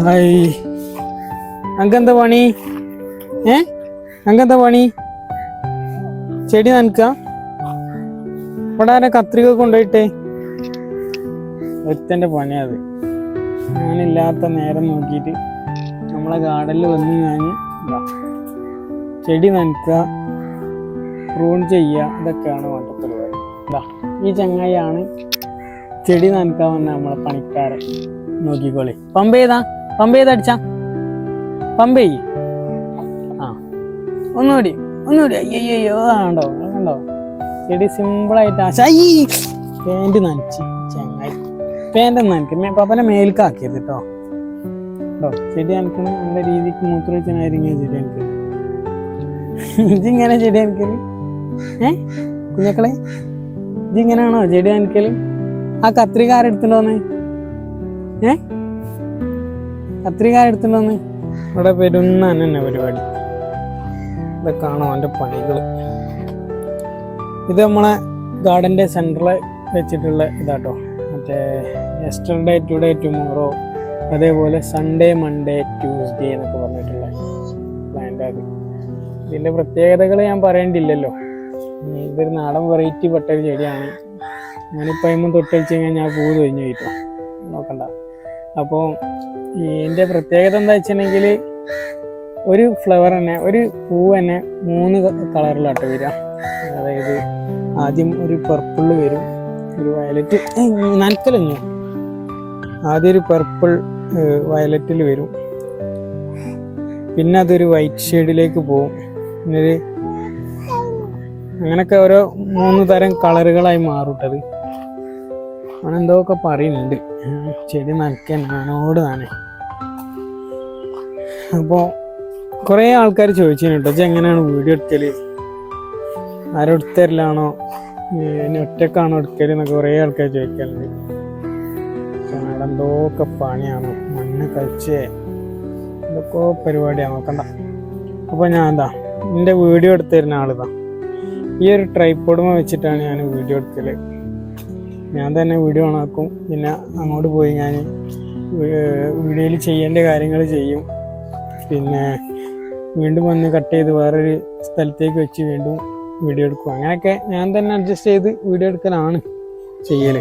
Hi. അങ്കെന്താ പണി? ഏ? അങ്കെന്താ പണി? ചെടി നനക്ക? ഇവിടെ കത്രിക കൊണ്ടുപോയിട്ടേ? ഒരുത്തന്റെ പണി അത്. ഞാനില്ലാത്ത നേരം നോക്കിയിട്ട് നമ്മളെ ഗാർഡനിൽ വന്ന് ഞാൻ ചെടി നനക്കുക പ്രൂൺ ചെയ്യുക ഇതൊക്കെയാണ് വേണ്ട ഈ ചങ്ങായിയാണ് ചെടി നനക്കാൻ വന്ന നമ്മളെ പണിക്കാരൻ. നോക്കിക്കോളി. പമ്പ് ചെയ്താ പമ്പ് ചെയ്ത് അടിച്ചാ? പമ്പ് ചെയ്യ്. ആ. ഒന്നുകൂടി ഒന്നുകൂടി. അയ്യോ ആണ്ടോ കണ്ടോ ചെടി സിമ്പിളായിട്ട് ആശ പാന്റ് നനച്ച്. ചങ്ങായി. പാന്റ് നനക്ക്. പപ്പനെ മേൽക്കാക്കിയത് കേട്ടോ കേട്ടോ ചെടി നനക്കണ നല്ല രീതിക്ക് മൂത്രവെച്ചനായിരിക്കും ചെടി എനിക്ക് ഇതിങ്ങനെ ചെടി നനക്കൽ? ഏ? കുഞ്ഞക്കളെ ഇതിങ്ങനെയാണോ ചെടി നനക്കൽ? ആ കത്രിക ആരെടുത്തിട്ടോന്ന് ഏ? കത്രിക ആരെടുത്തിട്ടോന്ന് ഇവിടെ വരുന്ന തന്നെ പരിപാടി. ഇതൊക്കെയാണോ അവന്റെ പണികൾ ഇത് നമ്മളെ ഗാർഡന്റെ സെന്ററിൽ വെച്ചിട്ടുള്ള ഇതാട്ടോ. മറ്റേ യെസ്റ്റർഡേ ടുഡേ ടുമോറോ അതേപോലെ സൺഡേ മൺഡേ ട്യൂസ്ഡേ എന്നൊക്കെ പറഞ്ഞിട്ടുള്ള പ്ലാന്റ് അത് ഇതിന്റെ പ്രത്യേകതകൾ ഞാൻ പറയേണ്ടില്ലല്ലോ. ഇതൊരു നാടൻ വെറൈറ്റി പെട്ട ഒരു ചെടിയാണ്. ഞാനിപ്പോൾ അതിന് തൊട്ടടിച്ച് കഴിഞ്ഞാൽ ഞാൻ പൂ തൊഴിഞ്ഞു കിട്ടും നോക്കണ്ട. അപ്പോൾ ഇതിന്റെ പ്രത്യേകത എന്താ വെച്ചിട്ടുണ്ടെങ്കിൽ ഒരു ഫ്ലവർ തന്നെ ഒരു പൂ തന്നെ മൂന്ന് കളറിലാട്ട് വരിക. അതായത് ആദ്യം ഒരു പർപ്പിൾ വരും ഒരു വയലറ്റ് നനക്കലഞ്ഞു. ആദ്യം ഒരു പർപ്പിൾ വയലറ്റിൽ വരും. പിന്നെ അതൊരു വൈറ്റ് ഷെയ്ഡിലേക്ക് പോകും. പിന്നെ ഒരു അങ്ങനൊക്കെ ഓരോ മൂന്ന് തരം കളറുകളായി മാറിട്ടത് അവനെന്തോ ഒക്കെ പറയുന്നുണ്ട്. ചെടി നനക്കാൻ ഞാനോട് തന്നെ അപ്പോൾ കുറേ ആൾക്കാർ ചോദിച്ചു കേട്ടോ എങ്ങനെയാണ് വീഡിയോ എടുക്കൽ? ആരെടുത്തരലാണോ ഇനി ഒറ്റക്കാണോ എടുക്കൽ? എന്നൊക്കെ കുറേ ആൾക്കാർ ചോദിക്കലുണ്ട് എന്തോക്കെ പണിയാണ് മണ്ണ് കഴിച്ച് എന്തൊക്കെ പരിപാടിയാണ് നോക്കണ്ട. അപ്പോൾ ഞാൻ എന്താ എന്റെ വീഡിയോ എടുത്തു തരുന്ന ആളിതാ ഈ ഒരു ട്രൈപ്പോഡുമ വെച്ചിട്ടാണ് ഞാൻ വീഡിയോ എടുക്കൽ. ഞാൻ തന്നെ വീഡിയോ ഓണാക്കും പിന്നെ അങ്ങോട്ട് പോയി ഞാൻ വീഡിയോയിൽ ചെയ്യേണ്ട കാര്യങ്ങൾ ചെയ്യും. പിന്നെ വീണ്ടും വന്ന് കട്ട് ചെയ്ത് വേറൊരു സ്ഥലത്തേക്ക് വെച്ച് വീണ്ടും വീഡിയോ എടുക്കും. അങ്ങനെയൊക്കെ ഞാൻ തന്നെ അഡ്ജസ്റ്റ് ചെയ്ത് വീഡിയോ എടുക്കലാണ് ചെയ്യൽ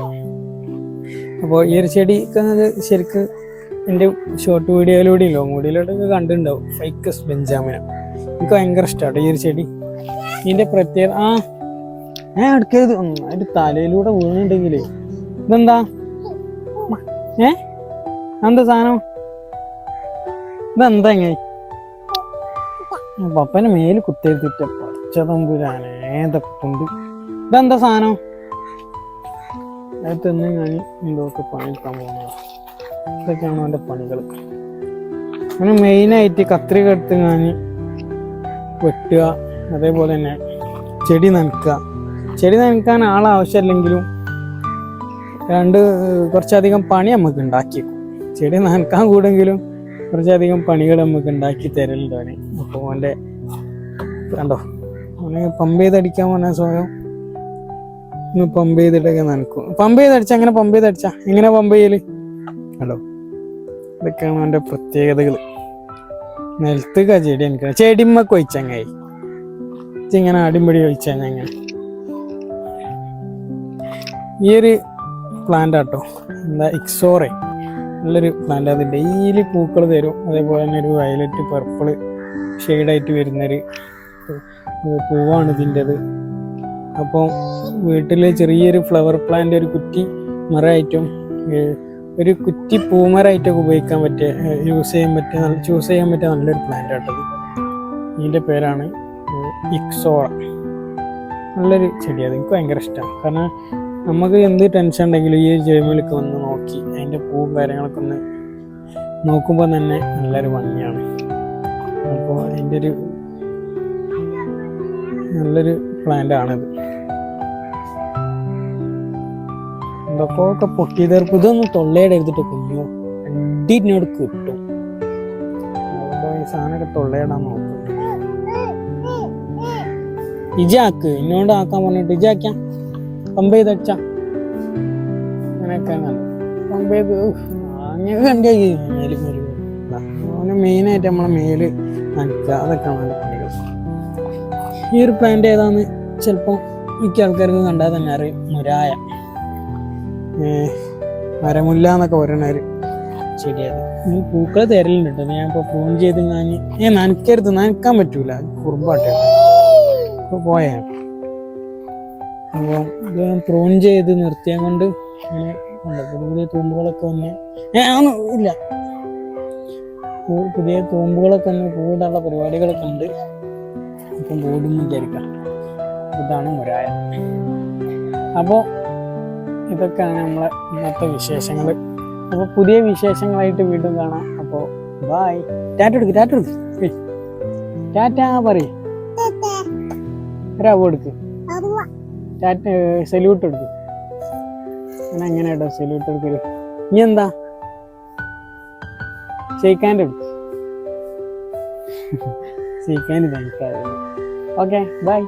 അപ്പോൾ ഈ ഒരു ചെടി എന്നത് ശരിക്ക് എന്റെ ഷോർട്ട് വീഡിയോയിലൂടെ ലോങ് വീഡിയോയിലൂടെ ഒക്കെ കണ്ടിട്ടുണ്ടാവും. ഫൈക്കസ് ബെഞ്ചാമിന എനിക്ക് ഭയങ്കര ഇഷ്ടമാണ് ഈ ഒരു ചെടി. ഇതിന്റെ പ്രത്യേകത ആ ഞാൻ എടുക്കരുത് അതിന്റെ തലയിലൂടെ വീണുണ്ടെങ്കിൽ ഇതെന്താ? ഏ? എന്താ സാധനം? ഇതെന്താ ഇങ്ങനെ? പപ്പനെ മേൽ കുത്തിയെടുത്തിട്ട് പച്ചതമ്പുരാനെ ഏതൊക്കെ ഇതെന്താ സാധനം? അത് തിന്ന് ഞാൻ എന്തൊക്കെ പണിയെടുക്കാൻ പോകുന്നത്. ഇതൊക്കെയാണ് അവന്റെ പണികൾ അങ്ങനെ മെയിനായിട്ട് കത്രിക എടുത്ത് ഞാൻ വെട്ടുക. അതേപോലെ തന്നെ ചെടി നനക്കുക. ചെടി നനക്കാൻ ആളാവശ്യമില്ലെങ്കിലും രണ്ട് കുറച്ചധികം പണി നമുക്ക് ഉണ്ടാക്കി ചെടി നനക്കാൻ കൂടെങ്കിലും കുറച്ചധികം പണികൾ നമുക്ക് ഉണ്ടാക്കി തരലുണ്ട് അവന്. അപ്പോൾ അവന്റെ കണ്ടോ? അവനെ പമ്പ് ചെയ്തടിക്കാൻ പറഞ്ഞാൽ സ്വയം ഒന്ന് പമ്പ് ചെയ്തിട്ടൊക്കെ നനക്കും പമ്പ് ചെയ്തടിച്ച അങ്ങനെ പമ്പ് ചെയ്തടിച്ച? എങ്ങനെ പമ്പ് ചെയ്യൽ? കണ്ടോ? ഇതൊക്കെയാണ് അവന്റെ പ്രത്യേകതകൾ നിലത്തുക ചെടി എനിക്ക് ചെടിമ്മക്ക് ഒഴിച്ചങ്ങായി ഇങ്ങനെ അടിമ്പടി ഒഴിച്ചാൽ അങ്ങനെ ഈ ഒരു പ്ലാന്റ് ആട്ടോ. എന്താ ഇക്സോറെ നല്ലൊരു പ്ലാന്റ് അത് ഡെയിലി പൂക്കൾ തരും. അതേപോലെ തന്നെ ഒരു വയലറ്റ് പർപ്പിൾ ഷെയ്ഡായിട്ട് വരുന്നൊരു പൂവാണ് ഇതിന്റെത്. അപ്പോൾ വീട്ടിൽ ചെറിയൊരു ഫ്ലവർ പ്ലാന്റ് ഒരു കുറ്റി മരമായിട്ടും ഒരു കുറ്റി പൂമരമായിട്ടൊക്കെ ഉപയോഗിക്കാൻ പറ്റിയ യൂസ് ചെയ്യാൻ പറ്റിയ നല്ല ചൂസ് ചെയ്യാൻ പറ്റിയ നല്ലൊരു പ്ലാന്റ് ആട്ടത് ഇതിന്റെ പേരാണ് ഇക്സോറ നല്ലൊരു ചെടിയാണ് എനിക്ക് ഭയങ്കര ഇഷ്ടമാണ് കാരണം നമുക്ക് എന്ത് ടെൻഷൻ ഉണ്ടെങ്കിലും ഈ ചെടിമേലൊക്കെ വന്ന് നോക്കി അതിന്റെ പൂവും കാര്യങ്ങളൊക്കെ ഒന്ന് നോക്കുമ്പോൾ തന്നെ നല്ലൊരു ഭംഗിയാണ്. അപ്പോൾ അതിന്റെ ഒരു നല്ലൊരു പ്ലാന്റ് ആണിത് എന്തൊക്കെ പൊട്ടി തീർപ്പ് ഇതൊന്നും തൊള്ളയുടെ എടുത്തിട്ട് കുഞ്ഞു അടിനോട് കിട്ടും. അപ്പോൾ ഈ സാധനമൊക്കെ തൊള്ളയിടാൻ നോക്കും ഇജാക്ക് ഇന്നോണ്ട് ആക്കാൻ പറഞ്ഞിട്ട് ഇജാക്കാം പമ്പ് ചെയ്ത് അടിച്ചാ അങ്ങനെയൊക്കെ അങ്ങനെ പമ്പ് ചെയ്ത് അങ്ങനെ കണ്ടേ മേലും അവന് മെയിനായിട്ട് നമ്മളെ മേൽ നനക്കുക അതൊക്കെ ഈ ഒരു പ്ലാന്റ് ഏതാന്ന് ചിലപ്പോൾ മിക്ക ആൾക്കാർക്ക് കണ്ടാൽ തന്നെ അറിയും. മുരായ. മരമുല്ല എന്നൊക്കെ പറയുന്ന ഒരു ചെടിയത് ഈ പൂക്കൾ തരലുണ്ട് കേട്ടോ. ഞാൻ ഇപ്പോൾ ഫോൺ ചെയ്ത് ഞാൻ ഞാൻ നനക്കരുത് നനക്കാൻ പറ്റൂല. കുറുമ്പാട്ടെ ഇപ്പൊ പോയാ. അപ്പോൾ ഇത് പ്രൂൺ ചെയ്ത് നിർത്തിയ കൊണ്ട് ഇങ്ങനെ. പുതിയ പുതിയ തൂമ്പുകളൊക്കെ വന്ന് ഇല്ല. പുതിയ തൂമ്പുകളൊക്കെ വന്ന് പൂവിടാനുള്ള പരിപാടികളൊക്കെ ഉണ്ട്. അപ്പം പൂടും വിചാരിക്കാം. ഇതാണ് മുരായ. അപ്പോൾ ഇതൊക്കെയാണ് നമ്മളെ ഇന്നത്തെ വിശേഷങ്ങൾ അപ്പോൾ പുതിയ വിശേഷങ്ങളായിട്ട് വീണ്ടും കാണാം. അപ്പോൾ ബായ് ടാറ്റ എടുക്ക് ടാറ്റ എടുക്ക്. ടാറ്റ പറയും. ഒരാവ് സല്യൂട്ട് എടുക്ക്. ഞാൻ എങ്ങനെ കേട്ടോ സല്യൂട്ട് എടുക്കൽ. ഇനി എന്താ? ഷെയ്ക്കാന്റെ എടുക്ക്. ഷെയ്ക്കാന്റെ താങ്ക്സ് ഓക്കെ ബൈ